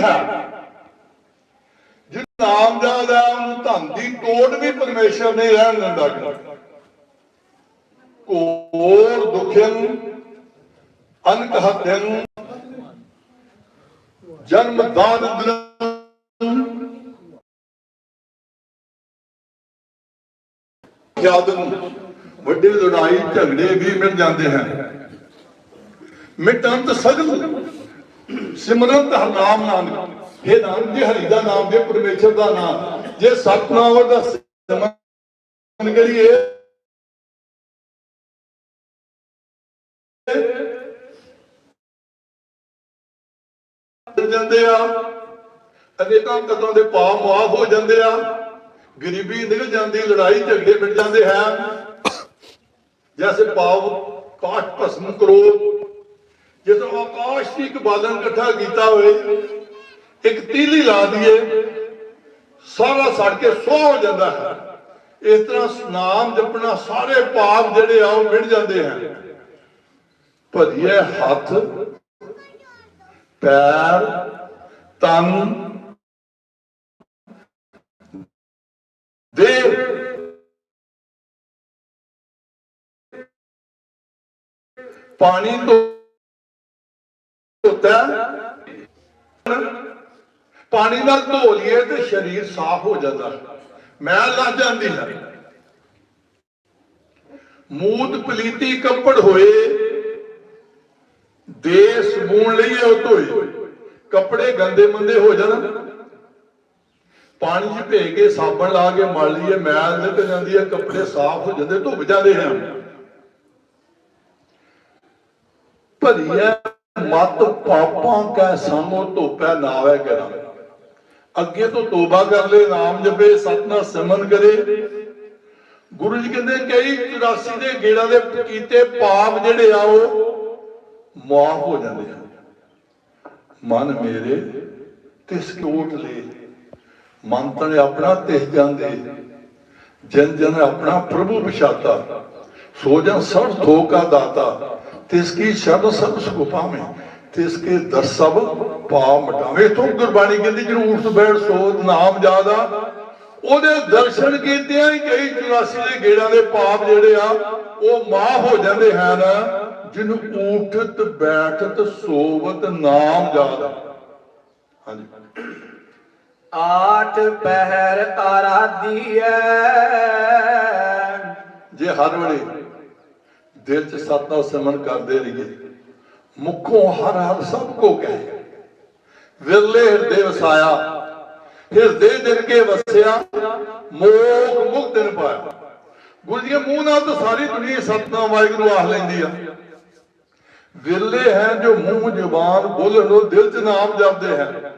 ਹੈ ਜਿਸ ਨਾਮ ਜਪਦਾ ਉਹਨੂੰ ਧਨ ਦੀ ਤੋੜ ਵੀ ਪਰਮੇਸ਼ਰ ਨਹੀਂ ਰਹਿਣ ਦਿੰਦਾ ਗਾ। ਦੁਖਨ ਅਨਕ ਹਤਨ ਜਨਮ ਦਾਨ ਯਾਦ ਨੂੰ ਵੱਡੀ ਲੜਾਈ ਝਗੜੇ ਵੀ ਮਿਲ ਜਾਂਦੇ ਹਨ ਮਿਟੰਤ ਸਗਲ ਸਿਮਰੰਤ ਹਰਨਾਮ ਨਾਨਕ। ਇਹ ਨਾਮ ਜੀ, ਹਰੀ ਦਾ ਨਾਮ ਜੇ ਪਰਮੇਸ਼ਰ ਦਾ ਨਾਮ। ਜੇ ਸਤਨਾਮ ਦਾ ਸਿਮਰਨ ਕਰੀਏ, ਜਾਂਦੇ ਆ, ਅਨੇਕਾਂ ਕਦੋਂ ਦੇ ਪਾਪ ਮਾਫ ਹੋ ਜਾਂਦੇ ਆ। ਗਰੀਬੀ ਨਿਕਲ ਜਾਂਦੀ, ਲੜਾਈ ਝਗੜੇ ਮਿਟ ਜਾਂਦੇ ਹੈ। ਜੈਸੇ ਪਾਪ ਕਾਟ ਭਸਮ ਕਰੋ। ਜਦੋਂ ਆਕਾਸ਼ ਦੀ ਇੱਕ ਬਾਲਣ ਇਕੱਠਾ ਕੀਤਾ ਹੋਏ, ਇੱਕ ਤੀਲੀ ਲਾ ਦਈਏ, ਸਾਰਾ ਸੜ ਕੇ ਸੁਆਹ ਹੋ ਜਾਂਦਾ ਹੈ। ਇਸ ਤਰ੍ਹਾਂ ਨਾਮ ਜਪਣਾ ਸਾਰੇ ਪਾਪ ਜਿਹੜੇ ਆ, ਉਹ ਮਿਟ ਜਾਂਦੇ ਹਨ ਭਰੀਏ ਹੱਥ, ਪੈਰ, ਤਨ ਦੇ ਪਾਣੀ ਤੋਂ ਧੋਤਾ ਪਾਣੀ ਨਾਲ ਧੋ ਲਈਏ ਤੇ ਸਰੀਰ ਸਾਫ਼ ਹੋ ਜਾਂਦਾ। ਮੈਲ ਲੱਗ ਜਾਂਦੀ ਹੈ। ਮੂਤ ਪਲੀਤੀ ਕੱਪੜ ਹੋਏ ਦੇਸ ਮੂਣ ਲਈਏ ਉਹ ਧੋਏ। ਕੱਪੜੇ ਗੰਦੇ ਮੰਦੇ ਹੋ ਜਾਣ। ਪਾਣੀ 'ਚ ਭੇ ਕੇ ਸਾਬਣ ਲਾ ਕੇ ਮਲ ਲਈਏ, ਮੈਲ ਨਿਕਲ ਜਾਂਦੀ ਹੈ, ਕੱਪੜੇ ਸਾਫ਼ ਹੋ ਜਾਂਦੇ, ਧੁੱਪ ਜਾਂਦੇ ਹਨ ਭਰੀਐ ਮਤ ਪਾਪਾਂ ਕੈ ਸਾਮੋ ਧੋਪੈ ਨਾਵੇ ਕਰਾਂ। ਅੱਗੇ ਤੋਂ ਤੋਬਾ ਕਰ ਲੈ, ਨਾਮ ਜਪੇ ਸਤਨਾ ਸਿਮਰਨ ਕਰੇ। ਗੁਰੂ ਜੀ ਕਹਿੰਦੇ, ਕਈ 84 ਦੇ ਗੇੜਾਂ ਦੇ ਕੀਤੇ ਪਾਪ ਜਿਹੜੇ ਆ, ਉਹ ਮਾਫ ਹੋ ਜਾਂਦੇ ਹਨ। ਮਨ ਮੇਰੇ, ਤਿਸ ਕੋਟ ਲੈ। ਮਨ ਤਣੇ ਆਪਣਾ ਤਿਸ ਜਾਂਦੇ। ਜਨ ਜਨ ਆਪਣਾ ਪ੍ਰਭੂ ਵਿਛਾਤਾ ਸੋ ਜਨ ਸਭ ਥੋਕਾ ਦਾਤਾ। ਕੀ ਸ਼ਰਨ ਸਭ ਸੁਖ ਪਾਵੇਂ ਤਿਸ ਕੇ ਦਰ ਸਭ ਪਾਪ ਮਟਾਵੇ। ਤੋਂ ਗੁਰਬਾਣੀ ਕਹਿੰਦੀ ਜਿਹਨੂੰ ਉਠ ਬੈਠ ਸੋਧ ਨਾਮ ਜਾਦਾ ਉਹਦੇ ਦਰਸ਼ਨ ਕੀਤਿਆਂ ਹੀ ਕਈ 84 ਦੇ ਗੇੜਾਂ ਦੇ ਪਾਪ ਜਿਹੜੇ ਆ ਉਹ ਮਾਫ ਹੋ ਜਾਂਦੇ ਹਨ। ਜਿਹਨੂੰ ਉਠਤ ਬੈਠਤ ਸੋਵਤ ਨਾਮ ਜਾਦਾ ਹਾਂਜੀ। ਆਠ ਪਹਿਰ ਆਰਾਧੀਐ। ਜੇ ਹਰ ਵੇਲੇ ਦਿਲ ਚ ਸਤਨਾਮ ਸਿਮਰਨ ਕਰਦੇ ਰਹੀਏ। ਮੁਖੋਂ ਹਰ ਹਰ ਸਭ ਕੋ ਕਹੇ। ਵਿਰਲੇ ਹਿਰਦੇ ਵਸਾਇਆ, ਹਿਰਦੇ ਦਿਨ ਕੇ ਵਸਿਆ ਮੋਖ ਮੁਕਤ ਦਿਨ ਪਾਇਆ। ਗੁਰੂ ਜੀ ਮੂੰਹ ਨਾਲ ਤਾਂ ਸਾਰੀ ਦੁਨੀਆ ਸਤਨਾਮ ਵਾਹਿਗੁਰੂ ਆਖ ਲੈਂਦੀ ਆ। ਵਿਰਲੇ ਹੈ ਜੋ ਮੂੰਹ ਜ਼ੁਬਾਨ ਬੁੱਲ ਨੂੰ ਦਿਲ ਚ ਨਾਮ ਜਪਦੇ ਹੈ।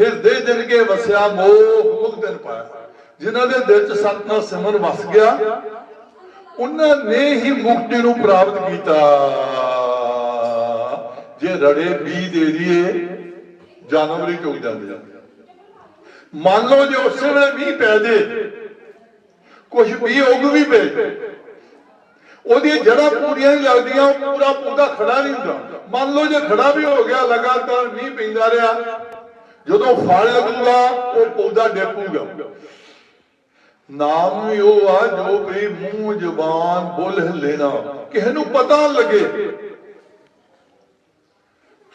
ਹਿਰਦੇ ਦਿਨ ਕੇ ਵਸਿਆ ਮੋਖ ਮੁਕਤ ਦਿਨ ਪਾਇਆ। ਜਿਨ੍ਹਾਂ ਦੇ ਦਿਲ ਚ ਸਤਨਾਮ ਸਿਮਰਨ ਵਸ ਗਿਆ ਉਹਨਾਂ ਨੇ ਹੀ ਮੁਕਤੀ ਨੂੰ ਪ੍ਰਾਪਤ ਕੀਤਾ। ਜੇ ਰੜੇ ਬੀ ਦੇ ਦੀਏ ਜਾਨਵਰ ਹੀ ਚੁੱਕ ਜਾਂਦੇ ਆ। ਮੰਨ ਲਓ ਜੇ ਉਸੇ ਵੇਲੇ ਮੀਂਹ ਪੈ ਜੇ ਕੁਝ ਵੀ ਉਗ ਵੀ ਪਏ, ਉਹਦੀਆਂ ਜੜਾਂ ਪੂਰੀਆਂ ਨਹੀਂ ਲੱਗਦੀਆਂ, ਉਹ ਪੂਰਾ ਪੌਦਾ ਖੜਾ ਨਹੀਂ ਹੁੰਦਾ। ਮੰਨ ਲਓ ਜੇ ਖੜਾ ਵੀ ਹੋ ਗਿਆ, ਲਗਾਤਾਰ ਮੀਂਹ ਪੈਂਦਾ ਰਿਹਾ, ਜਦੋਂ ਫਲ ਲੱਗੂਗਾ, ਉਹ ਪੌਦਾ ਡੇਪੂਗਾ। ਨਾਮ ਵੀ ਉਹ ਆ ਜੋ ਵੀ ਮੂੰਹ ਜ਼ੁਬਾਨ ਬੁੱਲ ਲੈਣਾ ਕਿਸੇ ਨੂੰ ਪਤਾ ਲੱਗੇ।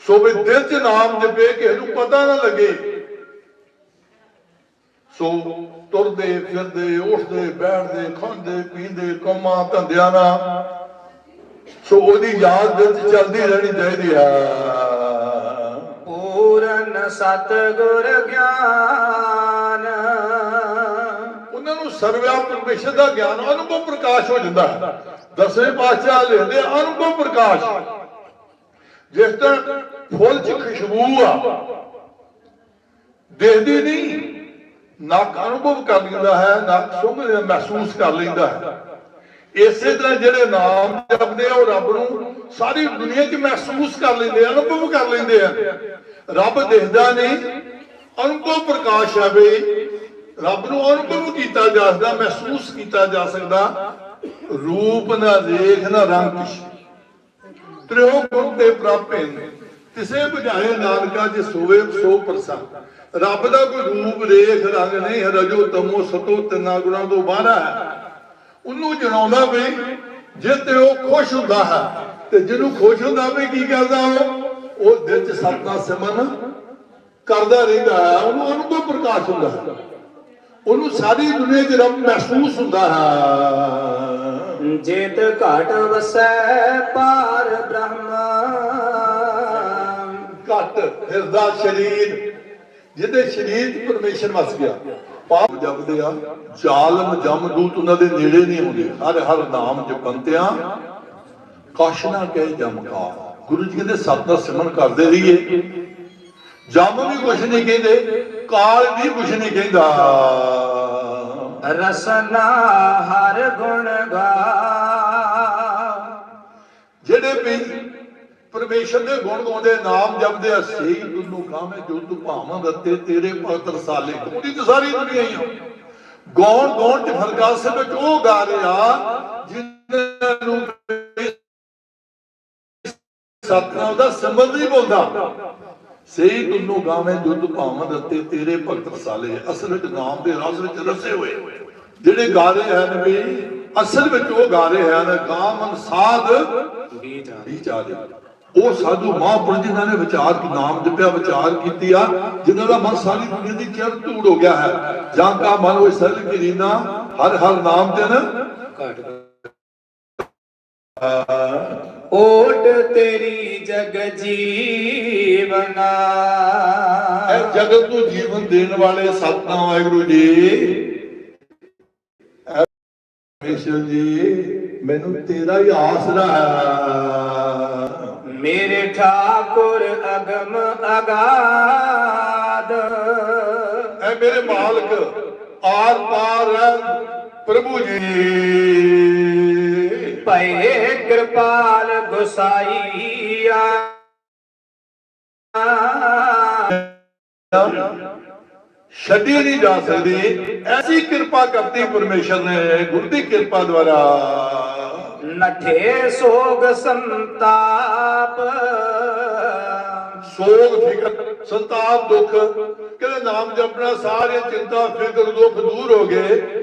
ਸੋ ਵੀ ਦਿਲ ਚ ਨਾਮ ਜਪੇ, ਕਿਸੇ ਨੂੰ ਪਤਾ ਨਾ ਲੱਗੇ। ਸੋ ਤੁਰਦੇ ਫਿਰਦੇ, ਉੱਠਦੇ, ਬੈਠਦੇ, ਖਾਂਦੇ, ਪੀਂਦੇ, ਕੰਮਾਂ ਧੰਦਿਆਂ ਨਾਲ। ਸੋ ਉਹਦੀ ਯਾਦ ਦਿਲ ਚ ਚੱਲਦੀ ਰਹਿਣੀ ਚਾਹੀਦੀ ਆ ਪੂਰਨ ਸਤਗੁਰ ਗਿਆਨ। ਉਹਨਾਂ ਨੂੰ ਸਰਵਿਆ ਪਰਮੇਸ਼ਰ ਦਾ ਗਿਆਨ, ਅਨੁਭਵ ਪ੍ਰਕਾਸ਼ ਹੋ ਜਾਂਦਾ ਹੈ। ਦਸਵੇਂ ਪਾਤਸ਼ਾਹ ਲਿਖਦੇ ਅਨੁਭਵ ਪ੍ਰਕਾਸ਼। ਜਿਸ ਤਰ੍ਹਾਂ ਫੁੱਲ 'ਚ ਖੁਸ਼ਬੂ ਆ, ਦੇਖਦੀ ਨਹੀਂ, ਨੱਕ ਅਨੁਭਵ ਕਰ ਲੈਂਦਾ ਹੈ, ਨੱਕ ਸੁੰਘ ਮਹਿਸੂਸ ਕਰ ਲੈਂਦਾ ਹੈ। ਇਸੇ ਤਰ੍ਹਾਂ ਜਿਹੜੇ ਨਾਮ ਜਪਦੇ ਆ, ਉਹ ਰੱਬ ਨੂੰ ਸਾਰੀ ਦੁਨੀਆ 'ਚ ਮਹਿਸੂਸ ਕਰ ਲੈਂਦੇ ਆ, ਅਨੁਭਵ ਕਰ ਲੈਂਦੇ ਆ। ਰੱਬ ਦੇਖਦਾ ਨਹੀਂ, ਅਨੁਭਵ ਪ੍ਰਕਾਸ਼ ਆਵੇ ਰੱਬ ਨੂੰ ਅਨੁਭਵ ਕੀਤਾ ਜਾ ਸਕਦਾ, ਮਹਿਸੂਸ ਕੀਤਾ ਜਾ ਸਕਦਾ, ਰੂਪ ਨਾ ਦੇਖ ਨਾ ਰੰਗ ਕਿਛ ਤ੍ਰਿਓ ਗੁਣ ਤੇ ਪ੍ਰਾਪੇ ਕਿਸੇ ਬੁਝਾਏ ਨਾਨਕਾ ਜੇ ਸੋਵੇ 100% ਰੱਬ ਦਾ ਕੋਈ ਰੂਪ ਰੇਖ ਰੰਗ ਨਹੀਂ, ਰਜੋ ਤਮੋ ਸਤੋ ਤਿੰਨਾਂ ਗੁਣਾਂ ਤੋਂ ਬਾਹਰ ਹੈ। ਉਹਨੂੰ ਜਣਾਉਂਦਾ ਵੀ ਜੇ ਤੇ ਉਹ ਖੁਸ਼ ਹੁੰਦਾ ਹੈ, ਤੇ ਜਿਹਨੂੰ ਖੁਸ਼ ਹੁੰਦਾ ਵੀ ਕੀ ਕਰਦਾ ਉਹ? ਉਹ ਦਿਲ ਚ ਸਤਨਾ ਸਿਮਨ ਕਰਦਾ ਰਹਿੰਦਾ ਹੈ, ਉਹਨੂੰ ਅਨੁਭਵ ਪ੍ਰਕਾਸ਼ ਹੁੰਦਾ ਹੈ। ਉਹਨੂੰ ਸਾਰੀ ਦੁਨੀਆ 'ਚ ਰੱਬ ਮਹਿਸੂਸ ਹੁੰਦਾ ਹੈ। ਜੇਤ ਘਟ ਵਸੈ ਪਾਰ ਬ੍ਰਹਮ। ਘਟ ਹਿਰਦਾ ਸਰੀਰ ਜਿਹਦੇ ਸਰੀਰ ਪਰਮੇਸ਼ਰ ਵਸ ਗਿਆ। ਪਾਪ ਜਪਦੇ ਆ ਜ਼ਾਲਮ ਜਮਦੂਤ ਉਹਨਾਂ ਦੇ ਨੇੜੇ ਨਹੀਂ ਆਉਂਦੇ ਹਰ ਹਰ ਨਾਮ ਜਪੰਤਿਆਂ ਕਸ਼ ਨਾ ਕਹਿ ਜਮਕਾ ਗੁਰੂ ਜੀ ਕਹਿੰਦੇ ਸਤ ਦਾ ਸਿਮਰਨ ਕਰਦੇ ਰਹੀਏ। ਜਮ ਵੀ ਕੁਛ ਨਹੀਂ ਕਹਿੰਦੇ ਕਾਲ ਵੀ ਕੁਛ ਨਹੀਂ ਕਹਿੰਦਾ। ਰਸਨਾ ਹਰ ਗੁਣ ਗਾ। ਜਿਹੜੇ ਵੀ ਪਰਮੇਸ਼ਰ ਦੇ ਗੁਣ ਗਾਉਂਦੇ ਨਾਮ ਜਪਦੇ ਸਹੀ ਤੁਨੂੰ ਕਾਮੇ ਜੋ ਤੂੰ ਭਾਵਾਂ ਰੱਤੇ ਤੇਰੇ ਪਵਿੱਤਰ ਸਾਲੇ ਉਹਦੀ ਤਾਂ ਸਾਰੀ ਦੁਨੀਆ ਹੀ ਆ। ਗਾਉਣ ਗਾਉਣ ਚ ਫ਼ਰਕ ਆ ਸਿਰ ਵਿੱਚ ਉਹ ਗਾ ਰਿਹਾ ਜਿਨ੍ਹਾਂ ਨੂੰ ਸਤਨਾਮ ਦਾ ਸੰਬੰਧ ਨਹੀਂ ਬੋਲਦਾ। ਸਹੀ ਤੁਨੂੰ ਗਾਵੇਂ ਜੁਦ ਭਾਵਾਂ ਰੱਤੇ ਤੇਰੇ ਭਗਤ ਸਾਲੇ ਅਸਲ ਵਿੱਚ ਨਾਮ ਦੇ ਰਸ ਵਿੱਚ ਰਸੇ ਹੋਏ। ਜਿਹੜੇ ਗਾ ਰਹੇ ਹਨ ਵੀ, ਅਸਲ ਵਿੱਚ ਉਹ ਗਾ ਰਹੇ ਹਨ ਗਾਮਨ ਸਾਧ ਵੀ ਉਹ ਸਾਧੂ ਮਹਾਂਪੁਰਖ ਜਿਨ੍ਹਾਂ ਨੇ ਵਿਚਾਰ ਕੀ ਨਾਮ ਜਪਿਆ, ਵਿਚਾਰ ਕੀਤੀ ਆ, ਜਿਨ੍ਹਾਂ ਦਾ ਮਨ ਸਾਰੀ ਦੁਨੀਆ ਦੀ ਚਿਰ ਧੂੜ ਹੋ ਗਿਆ ਹੈ। ਜਾਂ ਕਾ ਮਨ ਹੋਏ ਸਰਲ ਕੀਨਾ ਹਰ ਹਰ ਨਾਮ ਜਨ ਓਟ ਤੇਰੀ ਜਗ ਜੀਵਨਾ। ਇਹ ਜਗਤ ਨੂੰ ਜੀਵਨ ਦੇਣ ਵਾਲੇ ਸਤਨਾਮ ਵਾਹਿਗੁਰੂ ਜੀ। ਪਰਮੇਸ਼ਰ ਜੀ ਮੈਨੂੰ ਤੇਰਾ ਹੀ ਆਸਰਾ ਮੇਰੇ ਠਾਕੁਰ ਅਗਮ ਅਗਾਦ ਐ ਮੇਰੇ ਮਾਲਕ ਆਰ ਪਾਰ ਪ੍ਰਭੂ ਜੀ। ਭਏ ਕਿਰਪਾਲ ਗੁਸਾਈਆ ਛੱਡੀ ਨਹੀਂ ਜਾ ਸਕਦੀ। ਐਸੀ ਕਿਰਪਾ ਕਰਤੀ ਪਰਮੇਸ਼ਰ ਨੇ ਗੁਰੂ ਦੀ ਕਿਰਪਾ ਦੁਆਰਾ। ਨਠੇ ਸੋਗ ਸੰਤਾਪ। ਸੋਗ ਫਿਕਰ ਸੰਤਾਪ ਦੁੱਖ। ਕਹਿੰਦੇ ਨਾਮ ਜਪਣਾ ਸਾਰੇ ਚਿੰਤਾ ਫਿਕਰ ਦੁੱਖ ਦੂਰ ਹੋ ਗਏ।